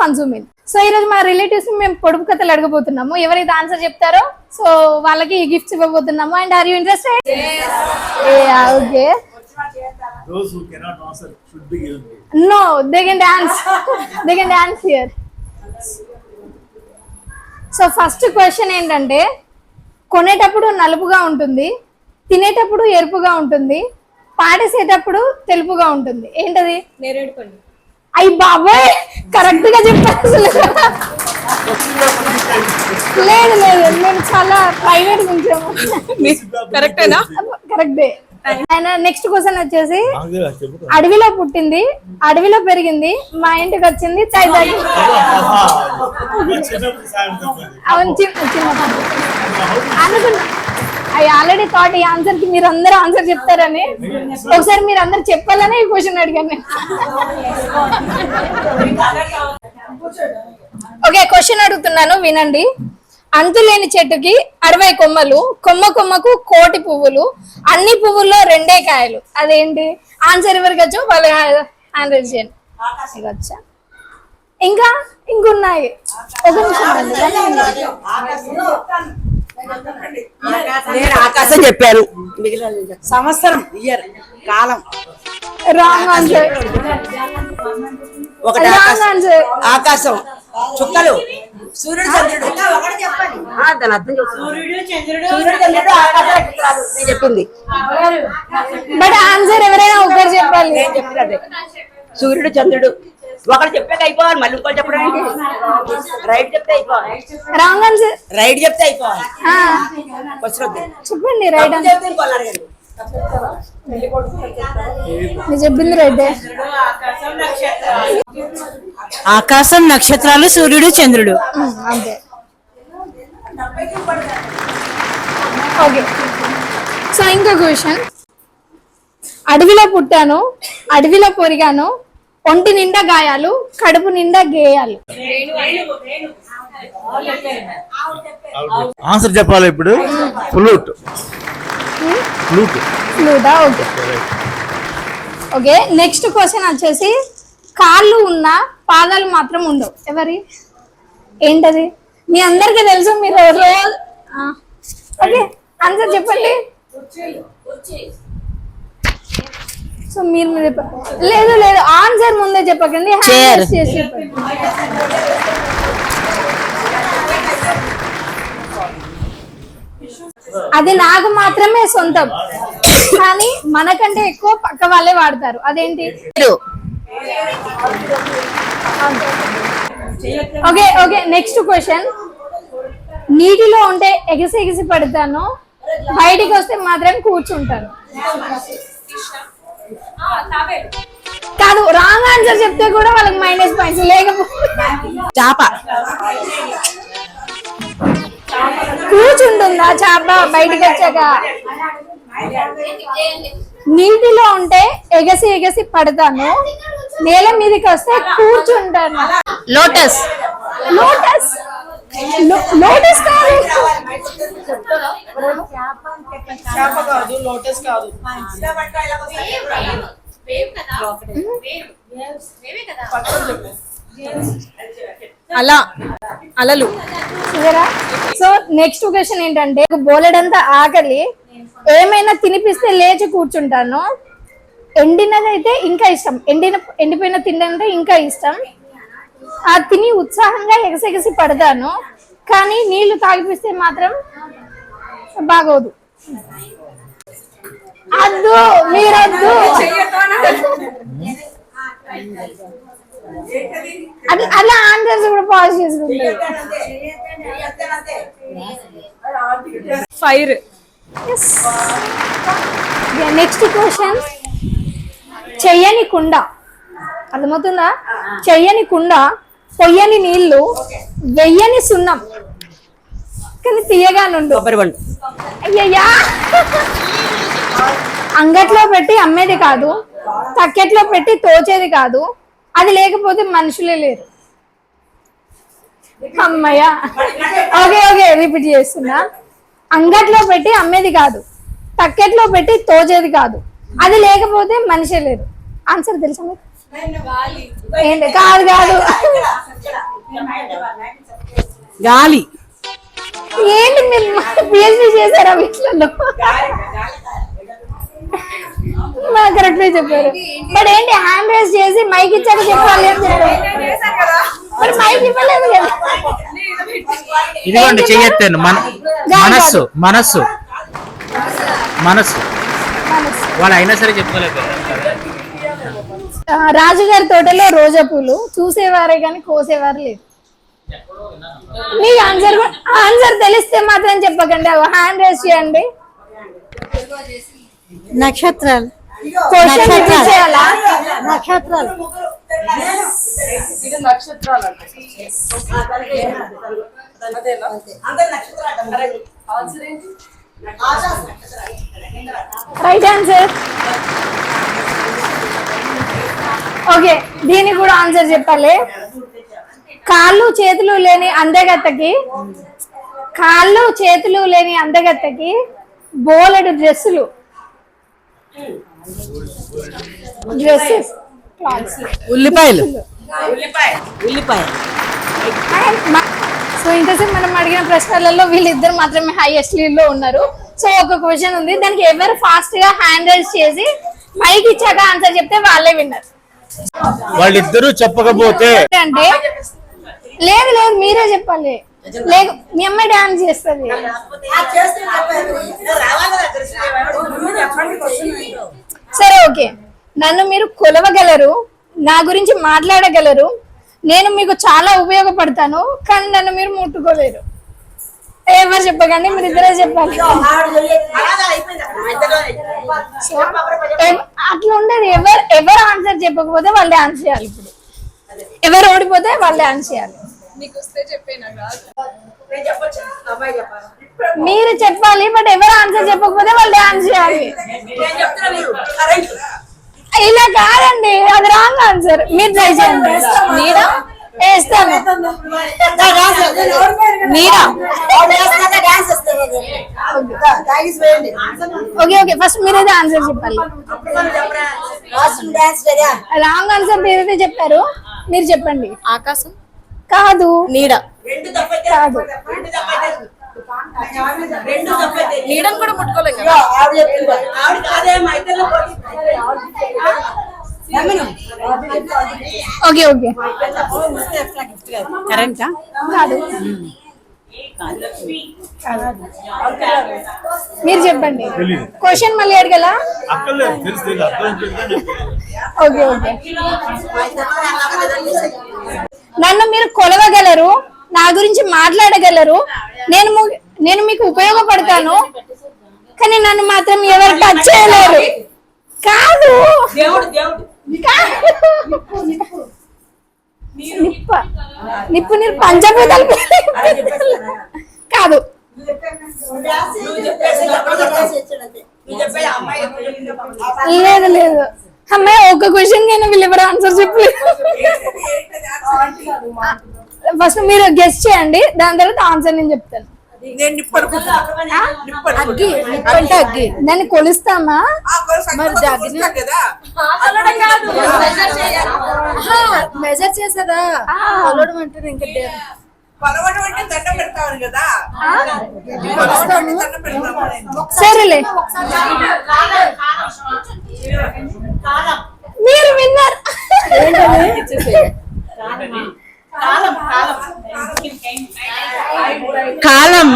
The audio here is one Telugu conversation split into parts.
ఫన్జుమిన్. సో ఈ రోజు మా రిలేటివ్స్ మేము పొడుపు కథలు అడగబోతున్నాము. ఎవరైతే ఆన్సర్ చెప్తారో సో వాళ్ళకి gifts ఇవ్వబోతున్నాము. And are you interested okay. No they can dance they can dance here so first question ఏంటంటే కొనేటప్పుడు నలుపుగా ఉంటుంది తినేటప్పుడు ఎరుపుగా ఉంటుంది పాడేసేటప్పుడు తెలుపుగా ఉంటుంది. ఏంటది? నేరేడు పండు అయ్యి బాబాయ్ కరెక్ట్గా చెప్పారు అసలు. లేదు లేదు మేము చాలా ప్రైవేట్ ఉంచాము కరెక్టేనా కరెక్టే ఆయన నెక్స్ట్ క్వశ్చన్ వచ్చేసి అడవిలో పుట్టింది అడవిలో పెరిగింది మా ఇంటికి వచ్చింది చాయ్ తాగి అవును చిన్న చిన్న. అనుకున్నా. ఐ ఆల్రెడీ థాట్ ఈ ఆన్సర్కి మీరు అందరూ ఆన్సర్ చెప్తారని. ఒకసారి మీరు అందరు చెప్పాలని ఈ క్వశ్చన్ అడిగాను ఓకే క్వశ్చన్ అడుగుతున్నాను వినండి. అంతులేని చెట్టుకి అరవై కొమ్మలు కొమ్మ కొమ్మకు కోటి పువ్వులు అన్ని పువ్వుల్లో రెండే కాయలు. అదేంటి? ఆన్సర్ ఎవరికి వచ్చు వాళ్ళు ఆన్సర్ చేయండి. వచ్చా ఇంకా ఇంకున్నాయి. ఒక నిమిషం అండి. నేను ఆకాశం చెప్పాను. మిగిలిన సంవత్సరం ఇయర్ కాలం. రాంగ్ ఆన్సర్ ఒకటి ఆకాశం. చుక్కలు. సూర్యుడు చంద్రుడు. ఆ, దాని అర్థం చెప్పు. సూర్యుడు చంద్రుడు ఆకాశం నక్షత్రాలు. నేను చెప్పింది. బట్ ఆన్సర్ ఎవరైనా ఒకరు చెప్పాలి. నేను సూర్యుడు చంద్రుడు. ఒకటి చెప్పాక అయిపోవాలి మళ్ళీ ఇంకోటి చెప్పడం ఏంటి? రైట్ చెప్తే అయిపోవాలి. Wrong answer. రైట్ చెప్తే అయిపోవాలి. చెప్పండి రైట్ ఆన్సర్. చెప్తే చెప్పింది రైట్. ఆకాశం నక్షత్రాలు సూర్యుడు చంద్రుడు. అంతే. ఓకే. సో ఇంకో క్వశ్చన్. అడవిలో పుట్టాను అడవిలో పొరిగాను ఒంటి నిండా గాయాలు కడుపు నిండా గేయాలు. ఆన్సర్ చెప్పాలి ఇప్పుడు. ఫ్లూట్. ఫ్లూట్. ఫ్లూటా? ఓకే. ఓకే నెక్స్ట్ క్వశ్చన్ వచ్చేసి కాళ్ళు ఉన్న పాదాలు మాత్రం ఉండవు. ఎవరి? ఏంటది? మీ అందరికీ తెలుసు మీరు రోజు ఓకే ఆన్సర్ చెప్పండి. సో మీరు లేదు లేదు ఆన్సర్ ముందే చెప్పకండి. అది నాకు మాత్రమే సొంతం. కానీ మనకంటే ఎక్కువ పక్క వాళ్ళే వాడతారు. అదేంటి? ఓకే ఓకే నెక్స్ట్ క్వశ్చన్ నీటిలో ఉంటే ఎగిసి ఎగిసి పడతాను. బయటికి వస్తే మాత్రం కూర్చుంటాను. కాదు రాంగ్ ఆన్సర్ చెప్తే కూడా వాళ్ళకి మైనస్ పాయింట్స్ లేకపోతే చాప. కూర్చుంటుందా చేప బయటికి వచ్చాక? నీటిలో ఉంటే ఎగసి ఎగసి పడతాను. నేల మీదకి వస్తే కూర్చుంటాను. లోటస్. లోటస్? లో- లోటస్ కాదు. అలా అలలు. సో నెక్స్ట్ క్వశ్చన్ ఏంటంటే బోలెడంత ఆకలి ఏమైనా తినిపిస్తే లేచి కూర్చుంటాను. ఎండినది అయితే ఇంకా ఇష్టం. ఎండిన ఎండిపోయిన తిండి అంటే ఇంకా ఇష్టం. ఆ తిని ఉత్సాహంగా ఎగసెగసి పడతాను. కానీ నీళ్ళు తాగిపిస్తే మాత్రం బాగోదు. అద్దు మీరొద్దు. అట్లా అట్లా ఆన్సర్స్ కూడా పాజ్ చేసుకుంటారు. ఫైర్. నెక్స్ట్ క్వశ్చన్ చెయ్యని కుండ. అర్థమవుతుందా? చెయ్యని కుండ పొయ్యని నీళ్ళు వెయ్యని సున్నం. కానీ తీయగా కొబ్బరి బండు. అయ్యయ్యా. అంగట్లో పెట్టి అమ్మేది కాదు తక్కెట్లో పెట్టి తోచేది కాదు అది లేకపోతే మనుషులే లేరు. అమ్మయ్యా. ఓకే ఓకే రిపీట్ చేస్తున్నా. అంగట్లో పెట్టి అమ్మేది కాదు తక్కెట్లో పెట్టి తోచేది కాదు అది లేకపోతే మనిషే లేరు. ఆన్సర్ తెలుసా మీకు? ఏంటి? కాదు కాదు. గాలి. ఏంటి మీరు పిహెచ్డి చేశారా కరెక్ట్ చెప్పారు. బట్ ఏంటి హ్యాండ్ రైస్ చేసి మైక్ ఇచ్చాక చెప్పాలి మరి మైక్ ఇవ్వలేదు కదా. ఇదిగోండి చెయ్యెత్తాను. మన మనస్సు మనస్సు. మనస్సు. వాళ్ళు అయినా సరే చెప్పుకోలేకపోయారు. ఆ, రాజుగారి తోటలో రోజా పూలు. చూసేవారే కానీ కోసేవారు లేదు. మీ ఆన్సర్ ఆన్సర్ తెలిస్తే మాత్రం చెప్పకండి హ్యాండ్ రైస్ చేయండి. నక్షత్రాలు. నక్షత్రాలు. రైట్ ఆన్సర్ ఓకే దీనికి కూడా ఆన్సర్ చెప్పాలి. కాళ్ళు చేతులు లేని అందగత్తకి కాళ్ళు చేతులు లేని అందగత్తకి బోలెడు డ్రెస్సులు. డ్రెస్సెస్. ఉల్లిపాయలు. ఉల్లిపాయ సో ఇంతసేపు మనం అడిగిన ప్రశ్నలలో వీళ్ళిద్దరు మాత్రమే హైయెస్ట్ లీడ్లో ఉన్నారు. సో ఒక క్వశ్చన్ ఉంది. దానికి ఎవరు ఫాస్ట్గా హ్యాండ్ రైజ్ చేసి మైక్ ఇచ్చాక ఆన్సర్ చెప్తే వాళ్ళే విన్నారు వాళ్ళిద్దరూ చెప్పకపోతే అంటే లేదు లేదు మీరే చెప్పాలి లేదు మీ అమ్మాయి డాన్స్ చేస్తుంది. సరే ఓకే. నన్ను మీరు కొలవగలరు నా గురించి మాట్లాడగలరు నేను మీకు చాలా ఉపయోగపడతాను కానీ నన్ను మీరు ముట్టుకోలేరు. ఎవరు చెప్పకండి మీరు ఇద్దరే చెప్పాలి అట్లా ఉండదు. ఎవరు ఎవరు ఆన్సర్ చెప్పకపోతే వాళ్ళే ఆన్సర్ చేయాలి ఇప్పుడు. ఎవరు ఓడిపోతే వాళ్ళే ఆన్సర్ చేయాలి. నీకు వస్తే చెప్పేనా కాదు? మీరు చెప్పాలి బట్ ఎవరు ఆన్సర్ చెప్పకపోతే వాళ్ళే ఆన్సర్ చేయాలి. ఇలా కాదండి అది రాంగ్ ఆన్సర్ మీరు ట్రై చేయండి. వేస్తాను. నీడా ఓకే ఓకే. ఫస్ట్ మీరైతే ఆన్సర్ చెప్పాలి. రాంగ్ ఆన్సర్ మీరైతే చెప్పారు. మీరు చెప్పండి. ఆకాశం? కాదు. నీడ. కాదు. నీడను కూడా ముట్టుకోలేం కదా. Okay okay. కరెంటా కాదు. మీరు చెప్పండి. క్వశ్చన్ మళ్ళీ అడగల? Okay okay. నన్ను మీరు కొలవగలరు? నా గురించి మాట్లాడగలరు? నేను నేను మీకు ఉపయోగపడతాను. కానీ నన్ను మాత్రం ఎవరు టచ్ చేయలేరు. కాదు. నిప్ప. నిప్పు నీరు పంచభూతాలు. కాదు. లేదు లేదు. అమ్మాయి ఒక క్వశ్చన్ కైనా వీళ్ళు ఎవరు ఆన్సర్ చెప్పలేదు. ఫస్ట్ మీరు గెస్ట్ చేయండి. దాని తర్వాత ఆన్సర్ నేను చెప్తాను. అగ్గి దాన్ని కొలుస్తామా? మరి కదా. మెజర్ చేసేదా కొలవడం ఇంకా. సరేలే. మీరు విన్నర్ కాలం.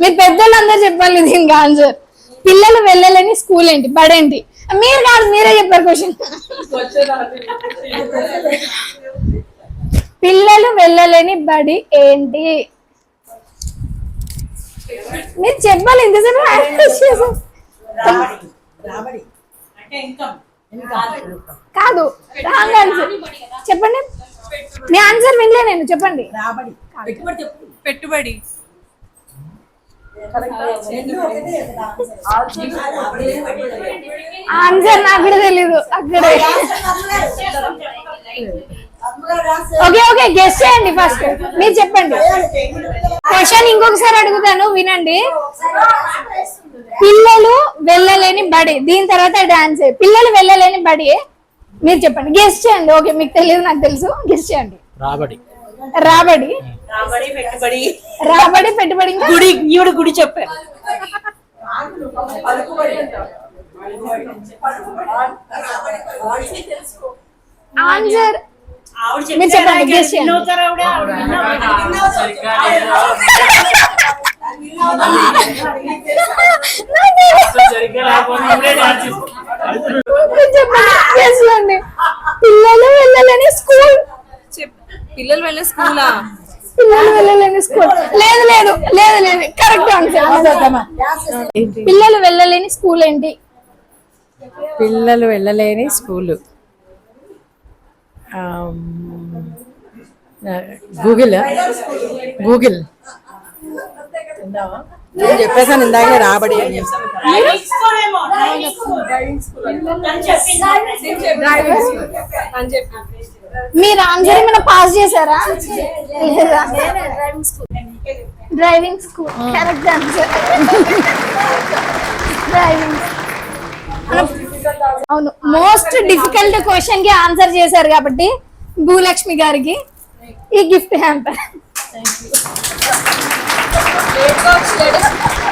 మీరు పెద్దోళ్ళందరూ చెప్పాలి దీనికి ఆన్సర్. పిల్లలు వెళ్ళలేని స్కూల్ ఏంటి? బడేంటి మీరు కాదు మీరే చెప్పారు క్వశ్చన్. పిల్లలు వెళ్ళలేని బడి ఏంటి? మీరు చెప్పాలి ఇంతసేపు analyze చేశారు. కాదు రాంగ్ ఆన్సర్ చెప్పండి. మీ ఆన్సర్ వినలే నేను చెప్పండి. పెట్టుబడి ఆన్సర్ నాకు కూడా తెలీదు అక్కడే. ఓకే ఓకే గెస్ట్ చేయండి ఫస్ట్ మీరు చెప్పండి. క్వశ్చన్ ఇంకొకసారి అడుగుతాను వినండి. పిల్లలు వెళ్ళలేని బడి. దీని తర్వాత డాన్స్ పిల్లలు వెళ్ళలేని బడి. మీరు చెప్పండి. గెస్ట్ చేయండి. ఓకే మీకు తెలియదు నాకు తెలుసు. గెస్ట్ చేయండి. రాబడి. రాబడి. రాబడి పెట్టుబడి. రాబడి పెట్టుబడి గుడి ఈవిడ గుడి చెప్పారు ఆన్సర్ మీరు చెప్పండి. గెస్ట్ చేయండి. పిల్లలు వెళ్ళలేని స్కూల్. పిల్లలు వెళ్ళే స్కూలా? పిల్లలు వెళ్ళలేని స్కూల్. లేదు లేదు లేదు లేదు. కరెక్ట్ ఆన్సర్ పిల్లలు వెళ్ళలేని స్కూల్ ఏంటి? పిల్లలు వెళ్ళలేని స్కూలు. గూగుల్. గూగుల్. నేను చెప్పేసాను ఇందాక రాబడి అని మీరు ఆన్సర్ ఏమైనా పాస్ చేశారా? Driving school correct answer driving అవును. మోస్ట్ డిఫికల్ట్ క్వశ్చన్కి ఆన్సర్ చేశారు కాబట్టి భూలక్ష్మి గారికి ఈ గిఫ్ట్ హ్యాంపర్ 谁知道切的什